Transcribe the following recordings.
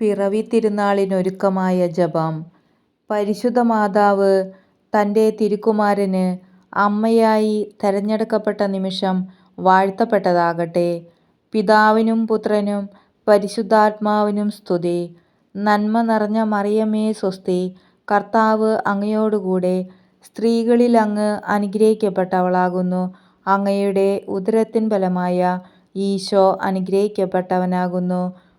പിറവി തിരുനാളിനൊരുക്കമായ ജപം. പരിശുദ്ധ മാതാവ് തന്റെ തിരുക്കുമാരന് അമ്മയായി തെരഞ്ഞെടുക്കപ്പെട്ട നിമിഷം വാഴ്ത്തപ്പെട്ടതാകട്ടെ. പിതാവിനും പുത്രനും പരിശുദ്ധാത്മാവിനും സ്തുതി. നന്മ നിറഞ്ഞ മറിയമേ സ്വസ്തി. കർത്താവ് അങ്ങയോടുകൂടെ സ്ത്രീകളിൽ അങ്ങ് അനുഗ്രഹിക്കപ്പെട്ടവളാകുന്നു. അങ്ങയുടെ ഉദരത്തിൻ ഫലമായ ഈശോ അനുഗ്രഹിക്കപ്പെട്ടവനാകുന്നു.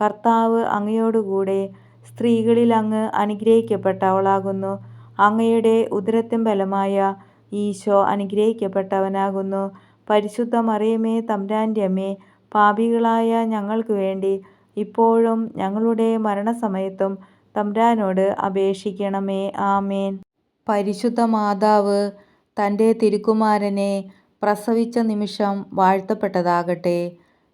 കർത്താവ് അങ്ങയോടുകൂടെ സ്ത്രീകളിൽ അങ്ങ് അനുഗ്രഹിക്കപ്പെട്ടവളാകുന്നു. അങ്ങയുടെ ഉദരത്തിൻ ബലമായ ഈശോ അനുഗ്രഹിക്കപ്പെട്ടവനാകുന്നു. പരിശുദ്ധ മറിയമേ തമ്പ്രാന്റെ അമ്മേ, പാപികളായ ഞങ്ങൾക്ക് വേണ്ടി ഇപ്പോഴും ഞങ്ങളുടെ മരണസമയത്തും തമ്പ്രാനോട് അപേക്ഷിക്കണമേ. ആമേൻ. പരിശുദ്ധ മാതാവ് തന്റെ തിരുക്കുമാരനെ പ്രസവിച്ച നിമിഷം വാഴ്ത്തപ്പെട്ടതാകട്ടെ.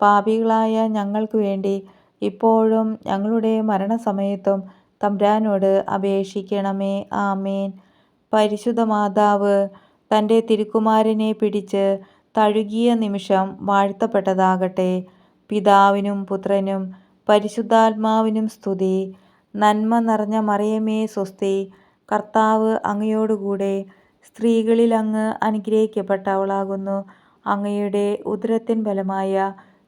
പാപികളായ ഞങ്ങൾക്ക് വേണ്ടി ഇപ്പോഴും ഞങ്ങളുടെ മരണസമയത്തും തമ്പുരാനോട് അപേക്ഷിക്കണമേ. ആമേൻ. പരിശുദ്ധ മാതാവ് തന്റെ തിരുക്കുമാരനെ പിടിച്ച് തഴുകിയ നിമിഷം വാഴ്ത്തപ്പെട്ടതാകട്ടെ. പിതാവിനും പുത്രനും പരിശുദ്ധാത്മാവിനും സ്തുതി. നന്മ നിറഞ്ഞ മറിയമേ സ്വസ്തി. കർത്താവ് അങ്ങയോടുകൂടെ സ്ത്രീകളിൽ അങ്ങ് അനുഗ്രഹിക്കപ്പെട്ടവളാകുന്നു. അങ്ങയുടെ ഉദരത്തിൻ ഫലമായ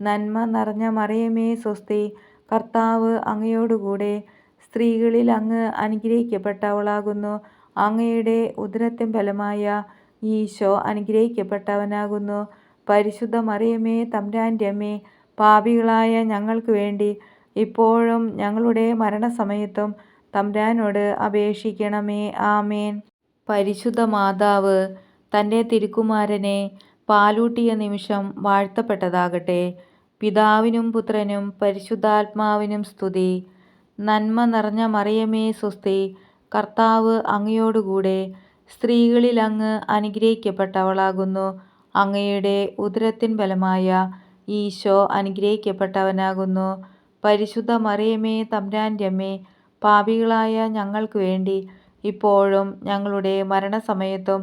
നന്മ നിറഞ്ഞ മറിയമേ സ്വസ്തി. കർത്താവ് അങ്ങയോടുകൂടെ സ്ത്രീകളിൽ അങ്ങ് അനുഗ്രഹിക്കപ്പെട്ടവളാകുന്നു. അങ്ങയുടെ ഉദരത്തിൻ ഫലമായ ഈശോ അനുഗ്രഹിക്കപ്പെട്ടവനാകുന്നു. പരിശുദ്ധ മറിയമേ തമ്പുരാന്റെ അമ്മേ പാപികളായ ഞങ്ങൾക്ക് വേണ്ടി ഇപ്പോഴും ഞങ്ങളുടെ മരണസമയത്തും തമ്രാനോട് അപേക്ഷിക്കണമേ. ആമേൻ. പരിശുദ്ധ മാതാവ് തന്റെ തിരുക്കുമാരനെ പാലൂട്ടിയ നിമിഷം വാഴ്ത്തപ്പെട്ടതാകട്ടെ. പിതാവിനും പുത്രനും പരിശുദ്ധാത്മാവിനും സ്തുതി. നന്മ നിറഞ്ഞ മറിയമേ സ്വസ്തി. കർത്താവ് അങ്ങയോടുകൂടെ സ്ത്രീകളിൽ അങ്ങ് അനുഗ്രഹിക്കപ്പെട്ടവളാകുന്നു. അങ്ങയുടെ ഉദരത്തിൻ ബലമായ ഈശോ അനുഗ്രഹിക്കപ്പെട്ടവനാകുന്നു. പരിശുദ്ധ മറിയമേ തമ്പുരാന്റെ അമ്മേ പാപികളായ ഞങ്ങൾക്ക് വേണ്ടി ഇപ്പോഴും ഞങ്ങളുടെ മരണസമയത്തും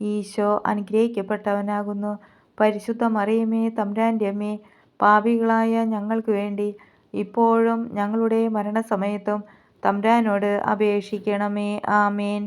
ഈശോ അനുഗ്രഹിക്കപ്പെട്ടവനാകുന്നു. പരിശുദ്ധ മറിയമേ തമ്രാന്റെ അമ്മേ പാപികളായ ഞങ്ങൾക്ക് വേണ്ടി ഇപ്പോഴും ഞങ്ങളുടെ മരണസമയത്തും തമ്രാനോട് അപേക്ഷിക്കണമേ. ആമേൻ.